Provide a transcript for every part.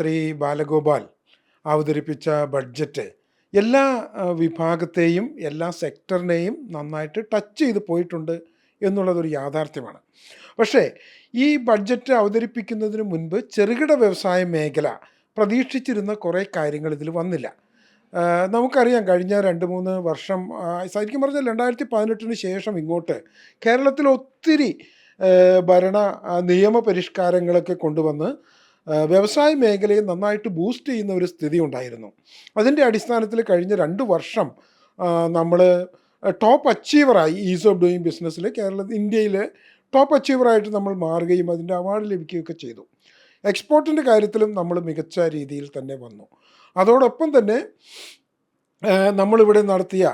ശ്രീ ബാലഗോപാൽ അവതരിപ്പിച്ച ബഡ്ജറ്റ് എല്ലാ വിഭാഗത്തെയും എല്ലാ സെക്ടറിനെയും നന്നായിട്ട് ടച്ച് ചെയ്ത് പോയിട്ടുണ്ട് എന്നുള്ളതൊരു യാഥാർത്ഥ്യമാണ്. പക്ഷേ ഈ ബഡ്ജറ്റ് അവതരിപ്പിക്കുന്നതിന് മുൻപ് ചെറുകിട വ്യവസായ മേഖല പ്രതീക്ഷിച്ചിരുന്ന കുറേ കാര്യങ്ങൾ ഇതിൽ വന്നില്ല. നമുക്കറിയാം കഴിഞ്ഞ രണ്ട് മൂന്ന് വർഷം ശരിക്കും പറഞ്ഞാൽ രണ്ടായിരത്തി പതിനെട്ടിന് ശേഷം ഇങ്ങോട്ട് കേരളത്തിൽ ഒത്തിരി ഭരണ നിയമ പരിഷ്കാരങ്ങളൊക്കെ കൊണ്ടുവന്ന് വ്യവസായ മേഖലയെ നന്നായിട്ട് ബൂസ്റ്റ് ചെയ്യുന്ന ഒരു സ്ഥിതി ഉണ്ടായിരുന്നു. അതിന്റെ അടിസ്ഥാനത്തിൽ കഴിഞ്ഞ രണ്ട് വർഷം നമ്മൾ ടോപ്പ് അച്ചീവറായി ഈസ് ഓഫ് ഡൂയിങ് ബിസിനസ്സിൽ കേരള ഇന്ത്യയിൽ ടോപ്പ് അച്ചീവറായിട്ട് നമ്മൾ മാറുകയും അതിന്റെ അവാർഡ് ലഭിക്കുകയൊക്കെ ചെയ്തു. എക്സ്പോർട്ടിന്റെ കാര്യത്തിലും നമ്മൾ മികച്ച രീതിയിൽ തന്നെ വന്നു. അതോടൊപ്പം തന്നെ നമ്മളിവിടെ നടത്തിയ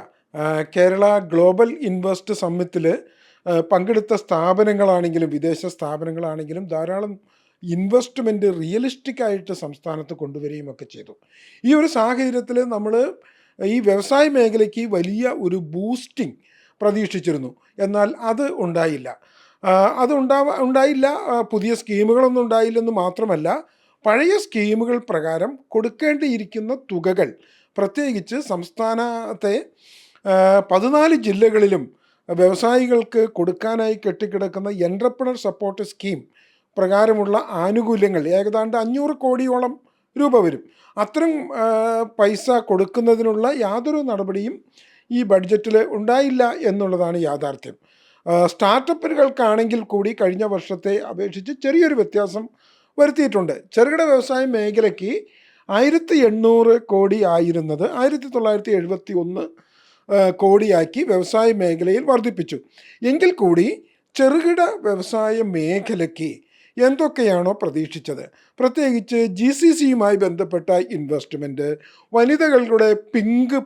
കേരള ഗ്ലോബൽ ഇൻവെസ്റ്റ് സമ്മിറ്റിൽ പങ്കെടുത്ത സ്ഥാപനങ്ങളാണെങ്കിലും വിദേശ സ്ഥാപനങ്ങളാണെങ്കിലും ധാരാളം ഇൻവെസ്റ്റ്മെന്റ് റിയലിസ്റ്റിക് ആയിട്ട് സംസ്ഥാനത്ത് കൊണ്ടുവരികയും ഒക്കെ ചെയ്തു. ഈ ഒരു സാഹചര്യത്തിൽ നമ്മൾ ഈ വ്യവസായ മേഖലയ്ക്ക് വലിയ ഒരു ബൂസ്റ്റിംഗ് പ്രതീക്ഷിച്ചിരുന്നു. എന്നാൽ അത് ഉണ്ടായില്ല. അത് ഉണ്ടായില്ല. പുതിയ സ്കീമുകളൊന്നും ഉണ്ടായില്ലെന്ന് മാത്രമല്ല പഴയ സ്കീമുകൾ പ്രകാരം കൊടുക്കേണ്ടിയിരിക്കുന്ന തുകകൾ പ്രത്യേകിച്ച് സംസ്ഥാനത്തെ പതിനാല് ജില്ലകളിലും വ്യവസായികൾക്ക് കൊടുക്കാനായി കെട്ടിക്കിടക്കുന്ന എൻട്രപ്രണർ സപ്പോർട്ട് സ്കീം പ്രകാരമുള്ള ആനുകൂല്യങ്ങൾ ഏകദാണ്ട് അഞ്ഞൂറ് കോടിയോളം രൂപ വരും. അത്തരം പൈസ കൊടുക്കുന്നതിനുള്ള യാതൊരു നടപടിയും ഈ ബഡ്ജറ്റിൽ ഉണ്ടായില്ല എന്നുള്ളതാണ് യാഥാർത്ഥ്യം. സ്റ്റാർട്ടപ്പുകൾക്കാണെങ്കിൽ കൂടി കഴിഞ്ഞ വർഷത്തെ അപേക്ഷിച്ച് ചെറിയൊരു വ്യത്യാസം വരുത്തിയിട്ടുണ്ട്. ചെറുകിട വ്യവസായ മേഖലയ്ക്ക് ആയിരത്തി എണ്ണൂറ് കോടി ആയിരുന്നത് ആയിരത്തി തൊള്ളായിരത്തി എഴുപത്തി ഒന്ന് കോടിയാക്കി വ്യവസായ മേഖലയിൽ വർദ്ധിപ്പിച്ചു. എങ്കിൽ കൂടി ചെറുകിട വ്യവസായ മേഖലയ്ക്ക് എന്തൊക്കെയാണോ പ്രതീക്ഷിച്ചത്. പ്രത്യേകിച്ച് ജി സി സിയുമായി ബന്ധപ്പെട്ട ഇൻവെസ്റ്റ്മെന്റ് വനിതകളുടെ പിങ്ക്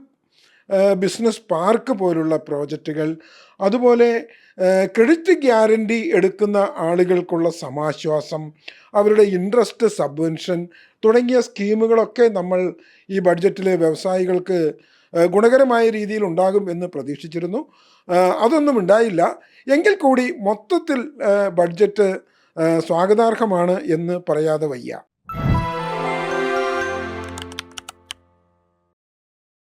ബിസിനസ് പാർക്ക് പോലുള്ള പ്രോജക്റ്റുകൾ അതുപോലെ ക്രെഡിറ്റ് ഗ്യാരണ്ടി എടുക്കുന്ന ആളുകൾക്കുള്ള സമാശ്വാസം അവരുടെ ഇൻട്രസ്റ്റ് സബ്വെൻഷൻ തുടങ്ങിയ സ്കീമുകളൊക്കെ നമ്മൾ ഈ ബഡ്ജറ്റിലെ വ്യവസായികൾക്ക് ഗുണകരമായ രീതിയിൽ ഉണ്ടാകും എന്ന് പ്രതീക്ഷിച്ചിരുന്നു. അതൊന്നും ഉണ്ടായില്ല. എങ്കിൽ കൂടി മൊത്തത്തിൽ ബഡ്ജറ്റ് സ്വാഗതാർഹമാണ് എന്ന് പറയാതെ വയ്യ.